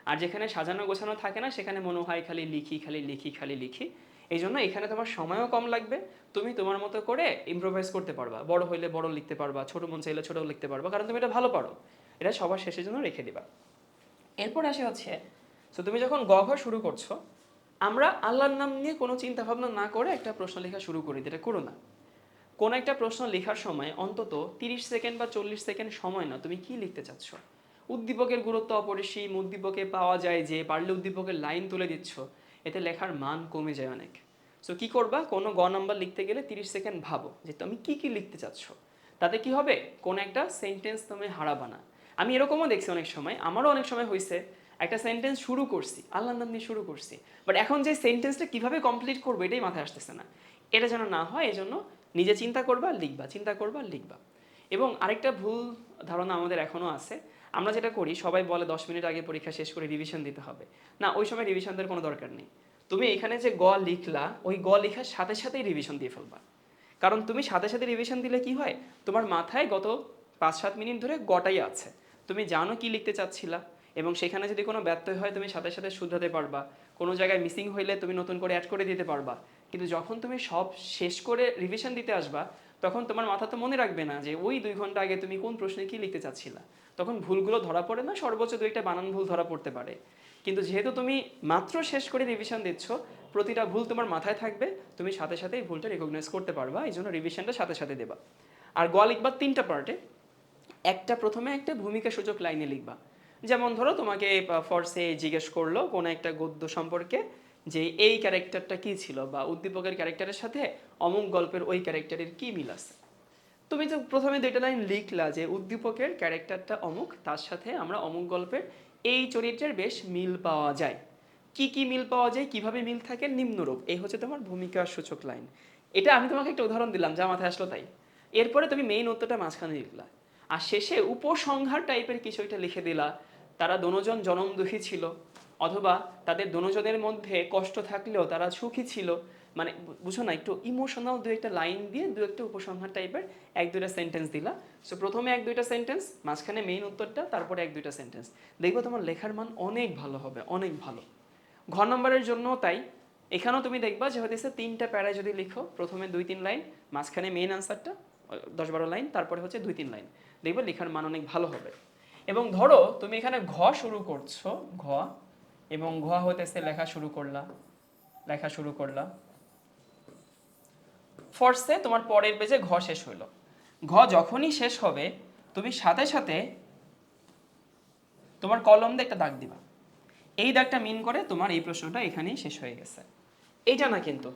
Speaker 1: আর যেখানে সাজানো গোছানো থাকে না, সেখানে মনে হয় খালি লিখি খালি লিখি খালি লিখি। এই জন্য এখানে তোমার সময়ও কম লাগবে। তুমি তোমার মতো করে ইম্প্রোভাইজ করতে পারবা। বড় হইলে বড় লিখতে পারবা, ছোট মন চাইলে ছোট লিখতে পারবা। কারণ তুমি এটা ভালো পারো। এটা সবার শেষের জন্য রেখে দিবা। এরপর আসে হচ্ছে তো তুমি যখন গ ঘ শুরু করছ, আমরা আল্লাহর নাম নিয়ে কোনো চিন্তা ভাবনা না করে একটা প্রশ্ন লেখা শুরু করি এটা করো না। কোন একটা প্রশ্ন লেখার সময় অন্তত তিরিশ সেকেন্ড বা চল্লিশ সেকেন্ড সময় না তুমি কি লিখতে চাচ্ছ? উদ্দীপকের গুরুত্ব অপরিসীম, উদ্দীপকে পাওয়া যায় যে পারলে উদ্দীপকের লাইন তুলে দিচ্ছ, এতে লেখার মান কমে যায় অনেক। সো কি করবা? কোনো গ নাম্বার লিখতে গেলে তিরিশ সেকেন্ড ভাবো যে তুমি কি কি লিখতে চাচ্ছ। তাতে কি হবে? কোন একটা সেন্টেন্স তুমি হারাবা না। আমি এরকমও দেখছি অনেক সময়, আমারও অনেক সময় হয়েছে একটা সেন্টেন্স শুরু করছি, আল্লাহর নাম নিয়ে শুরু করছি বাট এখন যে সেন্টেন্সটা কীভাবে কমপ্লিট করব এটাই মাথায় আসতেছে না। এটা যেন না হয় এই জন্য নিজে চিন্তা করবা, লিখবা, চিন্তা করবা, লিখবা। এবং আরেকটা ভুল ধারণা আমাদের এখনও আছে। আমরা যেটা করি, সবাই বলে দশ মিনিট আগে পরীক্ষা শেষ করে রিভিশন দিতে হবে। না, ওই সময় রিভিশন দেওয়ার কোনো দরকার নেই। তুমি এখানে যে গ লিখলা, ওই গ লেখার সাথে সাথেই রিভিশন দিয়ে ফেলবা। কারণ তুমি সাথে সাথে রিভিশন দিলে কি হয়? তোমার মাথায় গত পাঁচ সাত মিনিট ধরে গটাই আছে। তুমি জানো কি লিখতে চাচ্ছিলা? এবং সেখানে যদি কোনো ব্যত্যয় হয়, তুমি সাথে সাথে শুধরাতে পারবা। কোনো জায়গায় মিসিং হইলে তুমি নতুন করে অ্যাড করে দিতে পারবা। কিন্তু যখন তুমি সব শেষ করে রিভিশন দিতে আসবা, তখন তোমার মাথা তো মনে রাখবে না যে, ওই দুই ঘণ্টা আগে তুমি কোন প্রশ্নে কি লিখতে চাচ্ছিলা? তখন ভুলগুলো ধরা পড়ে না, সর্বোচ্চ দু একটা বানান ভুল ধরা পড়তে পারে। কিন্তু যেহেতু তুমি মাত্র শেষ করে রিভিশন দিচ্ছ, প্রতিটা ভুল তোমার মাথায় থাকবে, তুমি সাথে সাথে এই ভুলটা রেকগনাইজ করতে পারবা, এই জন্য রিভিশনটা সাথে সাথে দেবা। আর গ লিখবা তিনটা পার্টে একটা প্রথমে একটা ভূমিকা সূচক লাইনে লিখবা। যেমন ধরো তোমাকে ফর্সে জিজ্ঞেস করল কোনো একটা গদ্য সম্পর্কে যে এই ক্যারেক্টারটা কি ছিল বা উদ্দীপকের ক্যারেক্টারের সাথে অমুক গল্পের ওই ক্যারেক্টারের কি মিল আছে? তুমি তো প্রথমে দুইটা লাইন লিখলা যে উদ্দীপকের ক্যারেক্টারটা অমুক, তার সাথে আমরা অমুক গল্পের এই চরিত্রের বেশ মিল পাওয়া যায়। কি কি মিল পাওয়া যায়, কীভাবে মিল থাকে, নিম্নরূপ। এই হচ্ছে তোমার ভূমিকা সূচক লাইন। এটা আমি তোমাকে একটা উদাহরণ দিলাম, যা মাথায় আসলো তাই। এরপরে তুমি মেইন উত্তরটা মাঝখানে লিখলা। আর শেষে উপসংহার টাইপের কিছু একটা লিখে দিলা। তারা দনোজন জনম দুঃখী ছিল। অথবা তাদের দনোজনের মধ্যে কষ্ট থাকলেও তারা সুখী ছিল। মানে বুঝো না, একটু ইমোশনাল দু একটা লাইন দিয়ে দু একটা উপসংহার টাইপের এক দুইটা সেন্টেন্স দিলা। সো প্রথমে এক দুইটা সেন্টেন্স মাঝখানে মেইন উত্তরটা, তারপরে এক দুইটা সেন্টেন্স দেখব তোমার লেখার মান অনেক ভালো হবে, অনেক ভালো। ঘর নম্বরের জন্য তাই। এখানেও তুমি দেখবা যে হতেছে তিনটা প্যারায় যদি লিখো, প্রথমে দুই তিন লাইন মাঝখানে মেইন আনসারটা দশ বারো লাইন তারপরে হচ্ছে দুই তিন লাইন দেখবে লেখার মান অনেক ভালো হবে। এবং ধরো, তুমি এখানে ঘ শুরু করছ, ঘ এবং ঘ হতেছে লেখা শুরু করলা, লেখা শুরু করলা। ফর্সে তোমার পরের পেজে ঘ শেষ হইল। ঘ যখনই শেষ হবে, তুমি সাথে সাথে তোমার কলম দিয়ে একটা দাগ দিবা। এই দাগটা মিন করে তোমার এই প্রশ্নটা এখানেই শেষ হয়ে গেছে। এইটা না কিন্তু,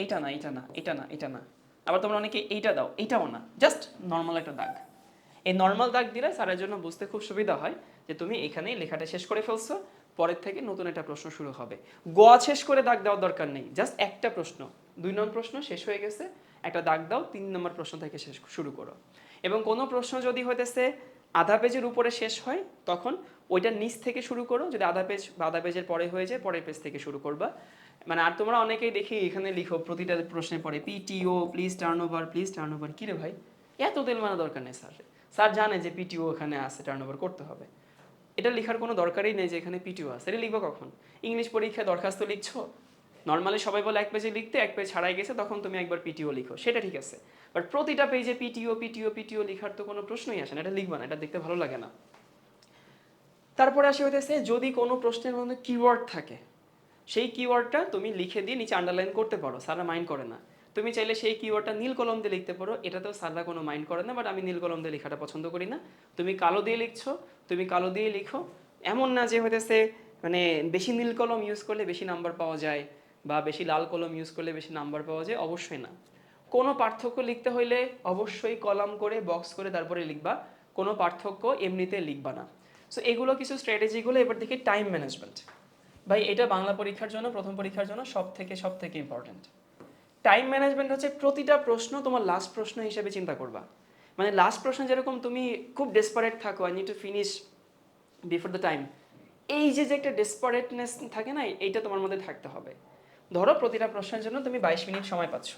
Speaker 1: এইটা না এটা না এটা না এটা না। আবার তোমরা অনেকে এইটা দাও, এইটাও না, জাস্ট নর্মাল একটা দাগ। এই নর্মাল দাগ দিলে স্যারের জন্য বুঝতে খুব সুবিধা হয় যে তুমি এখানেই লেখাটা শেষ করে ফেলছো পরের থেকে নতুন একটা প্রশ্ন শুরু হবে। গোয়া শেষ করে দাগ দেওয়ার দরকার নেই। জাস্ট একটা প্রশ্ন। দুই নম্বর প্রশ্ন শেষ হয়ে গেছে। একটা দাগ দাও, তিন নম্বর প্রশ্ন থেকে শেষ শুরু করো। এবং কোনো প্রশ্ন যদি হইতেছে আধা পেজের উপরে শেষ হয়, তখন ওইটা নিচ থেকে শুরু করো। যদি আধা পেজ বা আধা পেজের পরে হয়ে যায়, পরের পেজ থেকে শুরু করবা। মানে আর তোমরা অনেকেই দেখি এখানে লিখো, প্রতিটা প্রশ্নের পরে, PTO please turn over please turn over কী রে ভাই? এত তেল মানা দরকার নেই, স্যার। স্যার জানে যে পিটিও এখানে আছে টার্ন ওভার করতে হবে। এটা লেখার কোনো দরকারই নেই যে এখানে পিটিও আছে। এটা লিখব কখন? ইংলিশ পরীক্ষায় দরখাস্ত লিখছো? নর্মালি সবাই বলে এক পেজে লিখতে, এক পেজ ছাড়াই গেছে, তখন তুমি একবার পিটিও লিখো। সেটা ঠিক আছে। বাট প্রতিটা পেজে পিটিও পিটিও পিটিও লিখার তো কোনো প্রশ্নই আসে না। এটা লিখবা না, এটা দেখতে ভালো লাগে না। তারপরে আসে হইতেছে, যদি কোনো প্রশ্নের মধ্যে কিওয়ার্ড থাকে, সেই কিওয়ার্ডটা তুমি লিখে দিয়ে নিচে আন্ডারলাইন করতে পারো। স্যাররা মাইন্ড করে না। তুমি চাইলে সেই কিওয়ার্ডটা নীল কলম দিয়ে লিখতে পারো। এটাতেও স্যাররা কোনো মাইন্ড করে না বাট আমি নীল কলম দিয়ে লেখাটা পছন্দ করি না। তুমি কালো দিয়ে লিখছো, তুমি কালো দিয়ে লিখো। এমন না যে হইতেছে মানে বেশি নীল কলম ইউজ করলে বেশি নাম্বার পাওয়া যায়, বা বেশি লাল কলম ইউজ করলে বেশি নাম্বার পাওয়া যায়, অবশ্যই না। কোনো পার্থক্য লিখতে হইলে অবশ্যই কলাম করে বক্স করে তারপরে লিখবা। কোনো পার্থক্য এমনিতে লিখবা না। সো এগুলো কিছু স্ট্র্যাটেজিগুলো এবার দেখি টাইম ম্যানেজমেন্ট ভাই, এটা বাংলা পরীক্ষার জন্য, প্রথম পরীক্ষার জন্য সব থেকে সব থেকে ইম্পর্ট্যান্ট টাইম ম্যানেজমেন্ট হচ্ছে প্রতিটা প্রশ্ন তোমার লাস্ট প্রশ্ন হিসেবে চিন্তা করবা। মানে লাস্ট প্রশ্ন যেরকম তুমি খুব ডেসপারেট থাকো I need to finish before the time এই যে যে একটা ডেসপারেটনেস থাকে না, এইটা তোমার মধ্যে থাকতে হবে। ধরো প্রতিটা প্রশ্নের জন্য তুমি বাইশ মিনিট সময় পাচ্ছ।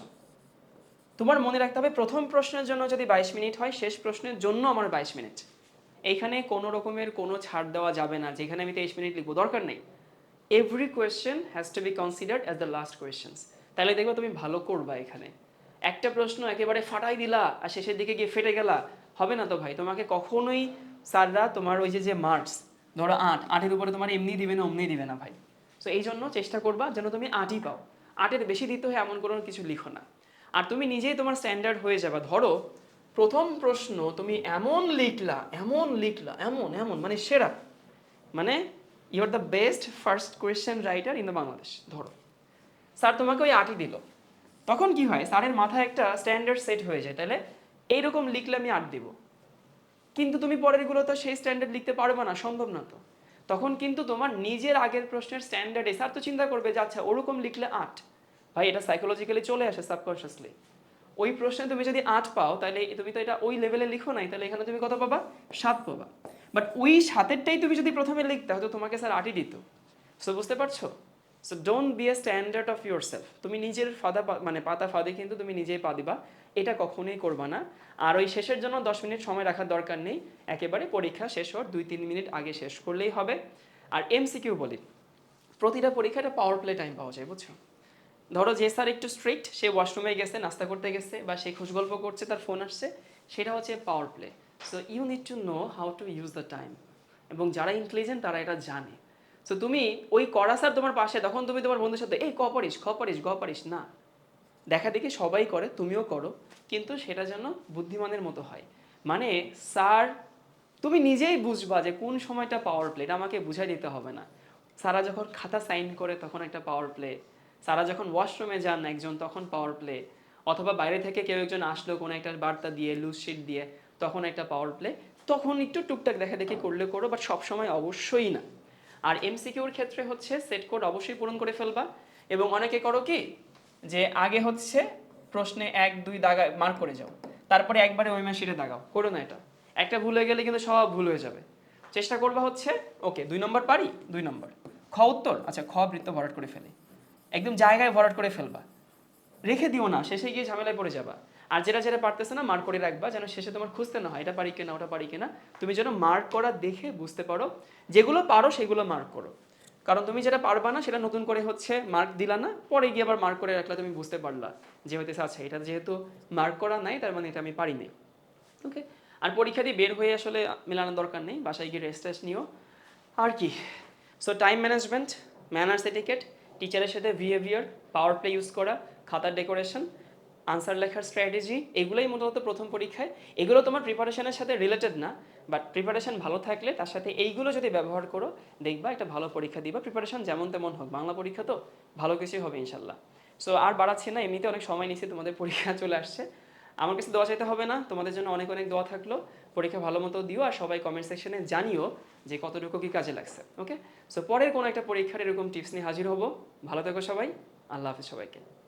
Speaker 1: তোমার মনে রাখতে হবে প্রথম প্রশ্নের জন্য যদি বাইশ মিনিট হয়, শেষ প্রশ্নের জন্য আমার বাইশ মিনিট। এইখানে কোনো রকমের কোনো ছাড় দেওয়া যাবে না, যেখানে আমি তেইশ মিনিট লিখব, দরকার নেই। Every question has to be considered as the last questions তাহলে দেখবে তুমি ভালো করবা এখানে। একটা প্রশ্ন একেবারে ফাটাই দিলা আর শেষের দিকে গিয়ে ফেটে গেলা। হবে না তো ভাই? তোমাকে কখনোই স্যাররা তোমার ওই যে যে মার্কস ধরো আট, আটের উপরে তোমার এমনি দিবে না, অমনি দিবে না ভাই। সো এই জন্য চেষ্টা করবা যেন তুমি আটই পাও। আটের বেশি দিতে হয় এমন কোনো কিছু লিখো না। আর তুমি নিজেই তোমার স্ট্যান্ডার্ড হয়ে যাবা। ধরো, প্রথম প্রশ্ন তুমি এমন লিখলা এমন লিখলা, এমন এমন মানে সেরা। মানে you are the best first question writer in the Bangladesh ধরো। স্যার তোমাকে ওই আটই দিল। তখন কি হয়, স্যারের মাথায় একটা স্ট্যান্ডার্ড সেট হয়ে যায়, তাহলে এইরকম লিখলে আমি আট দিব। কিন্তু তুমি পরেরগুলো তো সেই স্ট্যান্ডার্ড লিখতে পারবে না, সম্ভব না তো। তখন কিন্তু তোমার নিজের আগের প্রশ্নের স্ট্যান্ডার্ডে স্যার তো চিন্তা করবে যে আচ্ছা ওরকম লিখলে আট। ভাই, এটা সাইকোলজিক্যালি চলে আসে সাবকনশিয়াসলি ওই প্রশ্নে তুমি যদি আট পাও, তাহলে তুমি তো এটা ওই লেভেলে লিখো নাই, তাহলে এখানে তুমি কত পাবা? সাত পাবা। বাট ওই সাতেরটাই তুমি যদি প্রথমে লিখতে, হয়তো তোমাকে স্যার আটই দিত। সো বুঝতে পারছ? So don't be a standard of yourself তুমি নিজের ফাদা মানে পাতা ফাঁদে কিন্তু তুমি নিজেই পা দিবা। এটা কখনোই করবা না। আর ওই শেষের জন্য দশ মিনিট সময় রাখার দরকার নেই। একেবারে পরীক্ষা শেষ হওয়ার দুই তিন মিনিট আগে শেষ করলেই হবে। আর এমসিকিউ বলি। প্রতিটা পরীক্ষাটা পাওয়ার প্লে টাইম পাওয়া যায়, বুঝছ? ধরো যে স্যার একটু স্ট্রিক্ট সে ওয়াশরুমে গেছে, নাস্তা করতে গেছে বা সে খোঁজ গল্প করছে, তার ফোন আসছে, সেটা হচ্ছে power play so you need to know how to use the time এবং যারা ইন্টেলিজেন্ট তারা এটা জানে। সো তুমি ওই করা স্যার তোমার পাশে, তখন তুমি তোমার বন্ধুর সাথে, এই ক পারিস খ পারিস গ পারিস না। দেখা দেখি সবাই করে, তুমিও করো, কিন্তু সেটা যেন বুদ্ধিমানের মতো হয়। মানে স্যার তুমি নিজেই বুঝবা যে কোন সময়টা পাওয়ার প্লে এটা আমাকে বুঝাই দিতে হবে না। সারা যখন খাতা সাইন করে তখন একটা পাওয়ার প্লে সারা যখন ওয়াশরুমে যান একজন, তখন পাওয়ার প্লে অথবা বাইরে থেকে কেউ একজন আসলো, কোনো একটা বার্তা দিয়ে লুজ শিট দিয়ে, তখন একটা পাওয়ার প্লে তখন একটু টুকটাক দেখা দেখি করলে করো বাট সবসময় অবশ্যই না। আর এমসিকিউর ক্ষেত্রে হচ্ছে সেট কোড অবশ্যই পূরণ করে ফেলবা। এবং অনেকে করো কি, যে আগে হচ্ছে প্রশ্নে এক, দুই দাগা মার্ক করে যাও। তারপরে একবারে ওই মাসিরে দাগাও। করো না এটা। একটা ভুল হয়ে গেলে কিন্তু সব ভুল হয়ে যাবে। চেষ্টা করবা হচ্ছে ওকে দুই নম্বর পারি? দুই নম্বর। খ উত্তর? আচ্ছা খ বৃত্ত ভরাট করে ফেলি। একদম জায়গায় ভরাট করে ফেলবা। রেখে দিও না, শেষে গিয়ে ঝামেলায় পড়ে যাবা। আর যেটা যেটা পারতেছে না মার্ক করে রাখবা, যেন শেষে তোমার খুঁজতে না হয়, এটা পারি কিনা, ওটা পারি কিনা। তুমি যেন মার্ক করা দেখে বুঝতে পারো, যেগুলো পারো সেগুলো মার্ক করো। কারণ তুমি যেটা পারবা না, সেটা নতুন করে হচ্ছে মার্ক দিলা না, পরে গিয়ে আবার মার্ক করে রাখলে তুমি বুঝতে পারলা যে হইতেছে আচ্ছা এটা যেহেতু মার্ক করা নাই, তার মানে এটা আমি পারিনি ওকে আর পরীক্ষা দিয়ে বের হয়ে আসলে মেলানোর দরকার নেই, বাসায় গিয়ে রেস্ট টেস্ট নিও। আর কি? So time management manners etiquette টিচারের সাথে বিহেভিয়ার পাওয়ার প্লে ইউজ করা, খাতার ডেকোরেশন আনসার লেখার স্ট্র্যাটেজি এগুলোই মূলত প্রথম পরীক্ষায়। এগুলো তোমার প্রিপারেশনের সাথে রিলেটেড না বাট প্রিপারেশন ভালো থাকলে তার সাথে এইগুলো যদি ব্যবহার করো, দেখবা একটা ভালো পরীক্ষা দিবা। প্রিপারেশন যেমন তেমন হোক, বাংলা পরীক্ষা তো ভালো কিছুই হবে ইনশাল্লাহ। সো আর বাড়াচ্ছি না, এমনিতে অনেক সময় নিচ্ছে তোমাদের পরীক্ষা চলে আসছে। আমার কাছে দোয়া চাইতে হবে না, তোমাদের জন্য অনেক অনেক দোয়া থাকল। পরীক্ষা ভালো মতো দিও আর সবাই কমেন্ট সেকশনে জানিও যে কতটুকু কি কাজে লাগছে ওকে সো পরের কোনো একটা পরীক্ষার এরকম টিপস নিয়ে হাজির হব। ভালো থেকো সবাই, আল্লাহ হাফিজ সবাইকে।